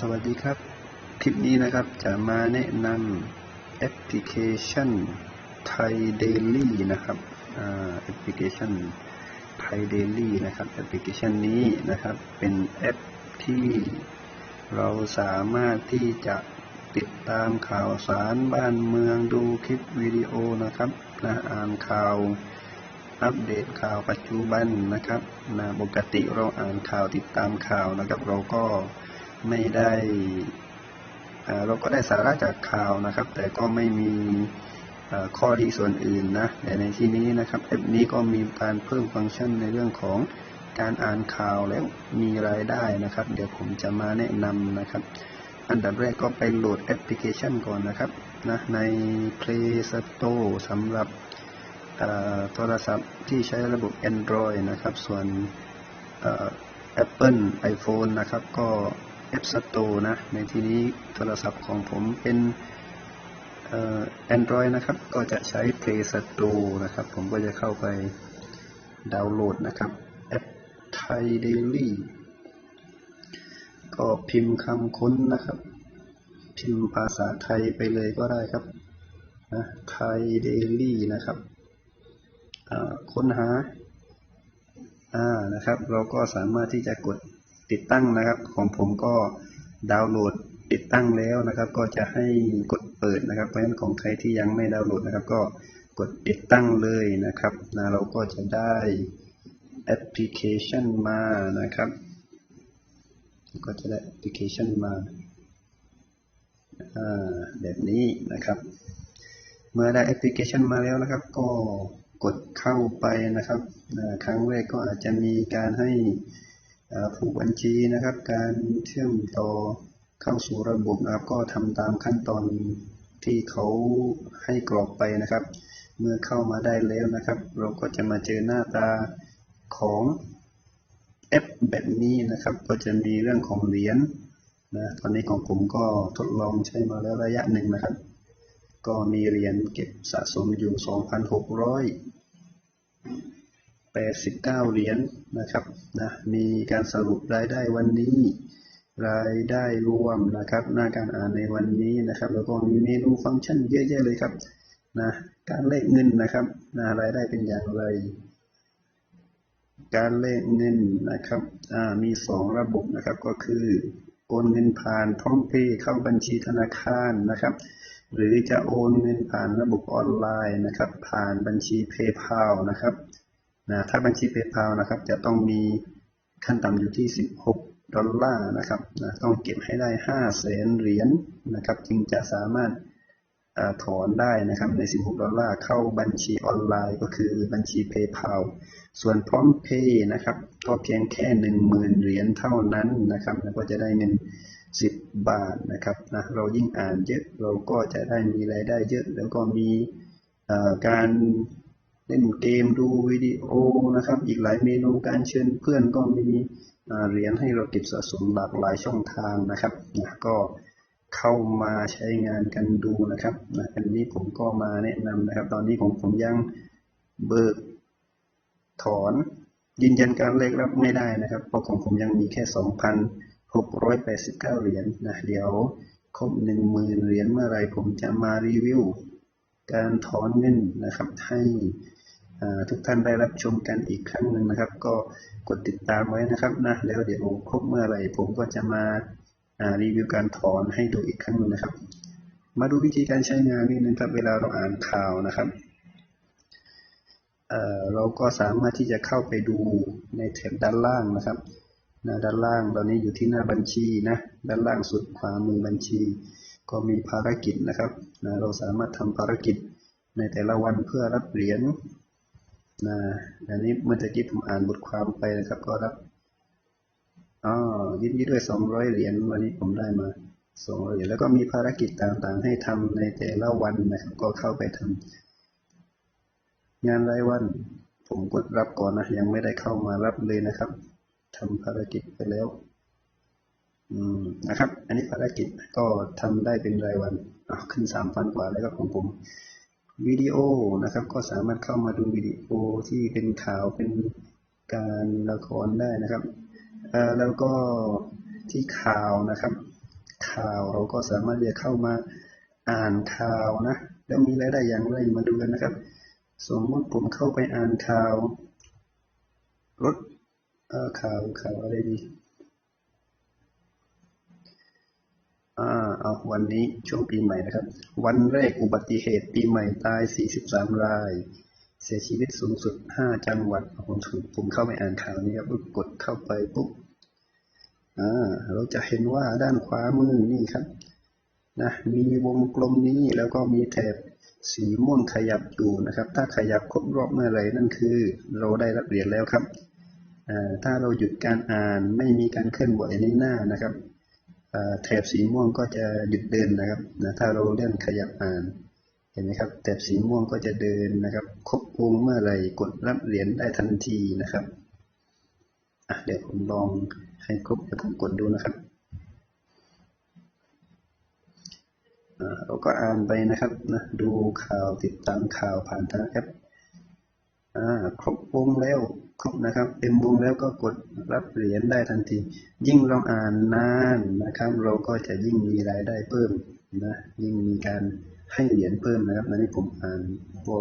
สวัสดีครับ คลิปนี้นะครับจะมาแนะนำแอปพลิเคชันไทยเดลี่นะครับแอปพลิเคชันไทยเดลี่นะครับแอปพลิเคชันนี้นะครับเป็นแอปที่เราสามารถที่จะติดตามข่าวสารบ้านเมืองดูคลิปวิดีโอนะครับนะอ่านข่าวอัปเดตข่าวปัจจุบันนะครับนะปกติเราอ่านข่าวติดตามข่าวนะครับ เราก็ ไม่ได้เราก็ได้สาระจากข่าวนะครับ แต่ก็ไม่มีข้อดีส่วนอื่นนะแต่ในที่นี้นะครับแอปนี้ก็มีการเพิ่มฟังก์ชันในเรื่องของการอ่านข่าวแล้วมีรายได้นะครับ เดี๋ยวผมจะมาแนะนำนะครับ อันดับแรกก็ไปโหลดแอปพลิเคชันก่อนนะครับนะใน Play Store สำหรับโทรศัพท์ที่ใช้ระบบ Android นะครับ ส่วนเอ่อ Apple iPhone นะครับ ก็ App Store นะ ในที่นี้โทรศัพท์ของผมเป็นเอ่อ Android นะครับ ก็จะใช้ Play Store นะครับ ผมก็จะเข้าไปดาวน์โหลดนะครับ แอปไทย Daily ก็พิมพ์คำค้นนะครับ พิมพ์ภาษาไทยไปเลยก็ได้ครับนะไทย Daily นะครับค้นหาอ่านะครับ เราก็สามารถที่จะกด ติดตั้งนะครับ ของผมก็ดาวน์โหลดติดตั้งแล้วนะครับ ก็จะให้กดเปิดนะครับเพราะฉะนั้นของใครที่ยังไม่ดาวน์โหลดนะครับ ก็กดติดตั้งเลยนะครับนะเราก็จะได้แอปพลิเคชันมานะครับ ก็จะได้แอปพลิเคชันมาแบบนี้นะครับ เมื่อได้แอปพลิเคชันมาแล้วนะครับ ก็กดเข้าไปนะครับครั้งแรกก็อาจจะมีการให้ ผูกบัญชีนะครับ การเชื่อมต่อเข้าสู่ระบบนะครับก็ทำตามขั้นตอนที่เขาให้กรอกไปนะครับ เมื่อเข้ามาได้แล้วนะครับ เราก็จะมาเจอหน้าตาของแอปแบบนี้นะครับ ก็จะมีเรื่องของเหรียญนะตอนนี้ของผมก็ทดลองใช้มาแล้วระยะหนึ่งนะครับ ก็มีเหรียญเก็บสะสมอยู่ 89 เหรียญนะครับนะมีการสรุปรายได้วันนี้ รายได้รวมนะครับ หน้าการอ่านในวันนี้นะครับ แล้วก็มีเมนูฟังก์ชันเยอะแยะเลยครับนะการเลขเงินนะครับนะรายได้เป็นอย่างไร การเลขเงินนะครับอ่ามีสองระบบนะครับก็คือโอนเงินผ่านพร้อมเพย์เข้าบัญชีธนาคารนะครับ หรือจะโอนเงินผ่านระบบออนไลน์นะครับ ผ่านบัญชี PayPal นะครับ นะถ้าบัญชี PayPal นะครับ จะต้องมีขั้นต่ำอยู่ที่ 16 ดอลลาร์นะครับนะต้องเก็บให้ได้5แสนเหรียญนะครับ จึงจะสามารถอถอนได้นะครับใน 16 ดอลลาร์เข้าบัญชีออนไลน์ก็คือบัญชี PayPal ส่วนพร้อมเพย์นะครับก็เพียงแค่ 10,000 เหรียญเท่านั้นนะครับแล้วก็จะได้เงิน 10 บาทนะครับนะเรายิ่งอ่านเยอะเราก็จะได้มีรายได้เยอะ แล้วก็มีการ เล่นเกมดูวิดีโอนะครับ อีกหลายเมนูการเชิญเพื่อนก็มีเหรียญให้เราเก็บสะสมหลากหลายช่องทางนะครับนะก็เข้ามาใช้งานกันดูนะครับนะอันนี้ผมก็มาแนะนำนะครับ ตอนนี้ผมผมยังเบิกถอนยืนยันการเลขรับไม่ได้นะครับเพราะของผมยังมีแค่ 2,689 เหรียญนะเดี๋ยวครบ 10,000 เหรียญเมื่อไรผมจะมารีวิว การถอนเงินนะครับให้ ทุกท่านได้รับชมกันอีกครั้งหนึ่งนะครับ ก็กดติดตามไว้นะครับนะแล้วเดี๋ยวครบเมื่อไหรผมก็จะมาารีวิวการถอนให้ดูอีกครั้งหนึ่งนะครับ มาดูวิธีการใช้งานนิดนึงครับเวลาเราอ่านข่าวนะครับเเราก็สามารถที่จะเข้าไปดูในแถบด้านล่างนะครับน้าด้านล่างตอนนี้อยู่ที่หน้าบัญชีนะด้านล่างสุดขวามือบัญชี ก็มีภารกิจนะครับนะเราสามารถทำภารกิจในแต่ละวันเพื่อรับเหรียญ นะอันนี้เมื่อตะกี้ผมอ่านบทความไปนะครับ ก็รับอ๋อยินดีด้วย200เหรียญวันนี้ผมได้มา200เหรียญแล้วก็มีภารกิจต่างๆ ให้ทำในแต่ละวันนะครับ ก็เข้าไปทำงานรายวัน ผมกดรับก่อนนะ ยังไม่ได้เข้ามารับเลยนะครับทำภารกิจไปแล้ว อืมนะครับ อันนี้ภารกิจก็ทำได้เป็นรายวันขึ้นสามพันกว่าแล้วก็ของผม วิดีโอนะครับ ก็สามารถเข้ามาดูวิดีโอที่เป็นข่าวเป็นการละครได้นะครับแล้วก็ที่ข่าวนะครับ ข่าวเราก็สามารถจะเข้ามาอ่านข่าวนะแล้วมีรายได้อย่างไรมาดูกันนะครับ สมมติผมเข้าไปอ่านข่าวรถข่าวข่าวอะไรดี เอาวันนี้ช่วงปีใหม่นะครับ วันแรกอุบัติเหตุปีใหม่ตาย 43 ราย เสียชีวิตสูงสุด 5 จังหวัดผมถูกผมเข้าไปอ่านข่าวนี้ครับกดเข้าไปปุ๊บอ่าเราจะเห็นว่าด้านขวามือนี่ครับนะมีวงกลมนี้แล้วก็มีแถบสีม่วงขยับอยู่นะครับ ถ้าขยับครบรอบเมื่อไรนั่นคือ เราได้รับเหรียญแล้วครับถ้าเราหยุดการอ่านไม่มีการเคลื่อนไหวในหน้านะครับ แถบสีม่วงก็จะหยุดเดินนะครับนะถ้าเราเลื่อนขยับอ่านเห็นไหมครับแถบสีม่วงก็จะเดินนะครับครบวงเมื่อไหรกดรับเหรียญได้ทันทีนะครับอะเดี๋ยวผมลองให้ครบเดี๋ยวผมกดดูนะครับเราก็อ่านไปนะครับนะดูข่าวติดตามข่าวผ่านทางแอปอ่าครบวงแล้ว ครบนะครับเต็มวงแล้วก็กดรับเหรียญได้ทันที ยิ่งเราอ่านนานนะครับ เราก็จะยิ่งมีรายได้เพิ่มนะยิ่งมีการให้เหรียญเพิ่มนะครับอันนี้ผมอ่านพอ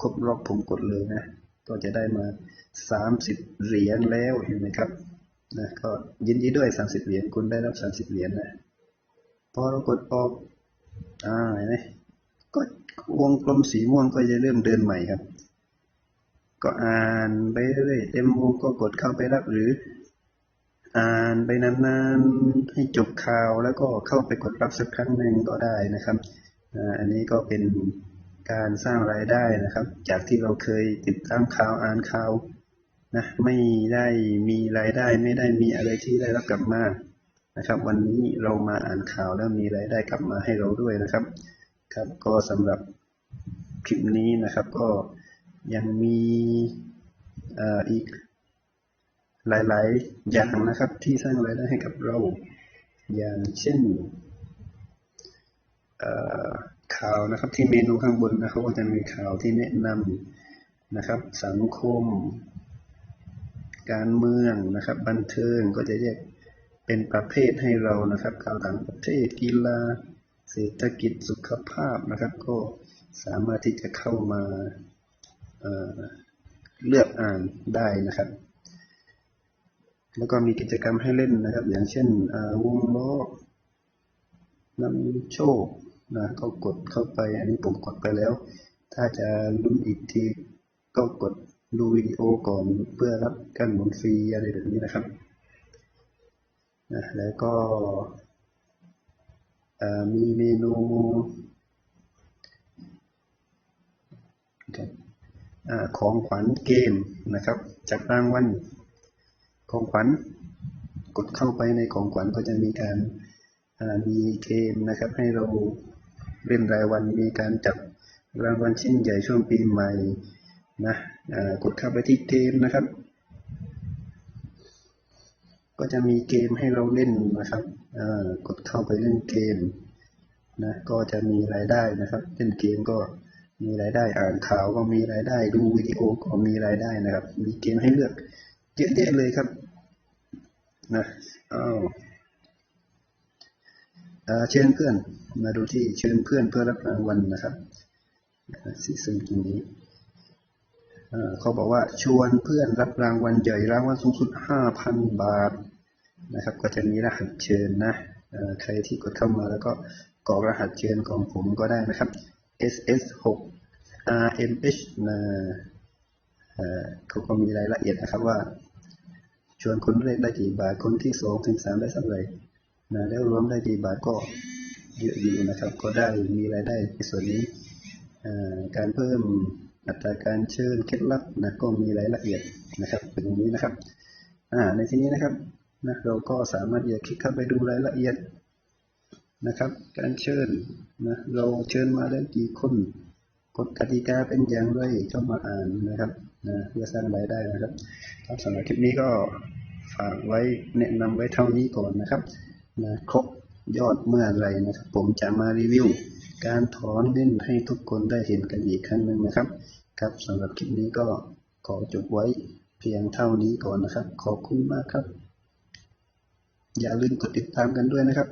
ครบรอบผมกดเลยนะ ก็จะได้มา 30 เหรียญแล้วเห็นไหมครับนะก็ยินดีด้วย 30 เหรียญคุณได้รับ 30 เหรียญนะพอเรากดออกอ่าเห็นไหมก็วงกลมสีม่วงก็จะเริ่มเดินใหม่ครับ ก็อ่านไปเรื่อยเต็มวงก็กดเข้าไปรับหรือ อ่านไปนานๆให้จบข่าวแล้วก็เข้าไปกดรับสักครั้งหนึ่งก็ได้นะครับอันนี้ก็เป็นการสร้างรายได้นะครับ จากที่เราเคยติดตามข่าวอ่านข่าวนะไม่ได้มีรายได้ไม่ได้มีอะไรที่ได้รับกลับมานะครับ วันนี้เรามาอ่านข่าวแล้วมีรายได้กลับมาให้เราด้วยนะครับ ครับก็สำหรับคลิปนี้นะครับก็ ยังมีอีกหลาย ๆ อย่างนะครับที่สร้างรายได้ให้กับเรา อย่างเช่นข่าวนะครับที่เมนูข้างบนนะครับก็จะมีข่าวที่แนะนำนะครับ สังคม การเมืองนะครับ บันเทิงก็จะแยกเป็นประเภทให้เรานะครับข่าวต่างประเทศกีฬาเศรษฐกิจสุขภาพนะครับ ก็สามารถที่จะเข้ามา เเลือกอ่านได้นะครับ แล้วก็มีกิจกรรมให้เล่นนะครับ อย่างเช่นวงล้อนำโชคนะก็กดเข้าไป อันนี้ผมกดไปแล้ว ถ้าจะลุ้นอีกทีก็กดดูวิดีโอก่อนเพื่อรับการหมุนฟรีอะไรแบบนี้นะครับนะแล้วก็มีเมนู ของขวัญเกมนะครับจากรางวัลของขวัญกดเข้าไปในของขวัญก็จะมีการมีเกมนะครับ ให้เราเล่นรายวันมีการจับรางวัลชิ้นใหญ่ช่วงปีใหม่นะกดเข้าไปที่เกมนะครับ ก็จะมีเกมให้เราเล่นนะครับกดเข้าไปเล่นเกมนะก็จะมีรายได้นะครับเล่นเกมก็ มีรายได้อ่านข่าวก็มีรายได้ดูวิดีโอก็มีรายได้นะครับ มีเกมให้เลือกเยอะแยะเลยครับนะอ้าวอ่าเชิญเพื่อนมาดูที่เชิญเพื่อนเพื่อรับรางวัลนะครับสีซึมตรงนี้เขาบอกว่าชวนเพื่อนรับรางวัลใหญ่รางวัลสูงสุด 5,000 บาทนะครับ ก็จะมีรหัสเชิญนะใครที่กดเข้ามาแล้วก็กรอกรหัสเชิญของผมก็ได้นะครับ SS6 RMH นะเอ่อเขาก็มีรายละเอียดนะครับว่า ชวนคนแรกได้กี่บาท คนที่สองถึงสามได้สักไหร่นะแล้วรวมได้กี่บาทก็เยอะอยู่นะครับ ก็ได้มีรายได้ในส่วนนี้ การเพิ่มอัตราการเชิญเคล็ดลับนะก็มีรายละเอียดนะครับเป็นอย่างนี้นะครับในที่นี้นะครับนะเราก็สามารถจะคลิกเข้าไปดูรายละเอียด นะครับ การเชิญนะเราเชิญมาแล้วกี่คนกฎกติกาเป็นอย่างไรเข้ามาอ่านนะครับนะเพื่อสร้างรายได้นะครับครับสำหรับคลิปนี้ก็ฝากไว้แนะนำไว้เท่านี้ก่อนนะครับนะครบยอดเมื่อไรนะครับ ผมจะมารีวิว การถอนเงินให้ทุกคนได้เห็นกันอีกครั้งหนึ่งนะครับ ครับสำหรับคลิปนี้ก็ขอจบไว้เพียงเท่านี้ก่อนนะครับ ขอบคุณมากครับ อย่าลืมกดติดตามกันด้วยนะครับ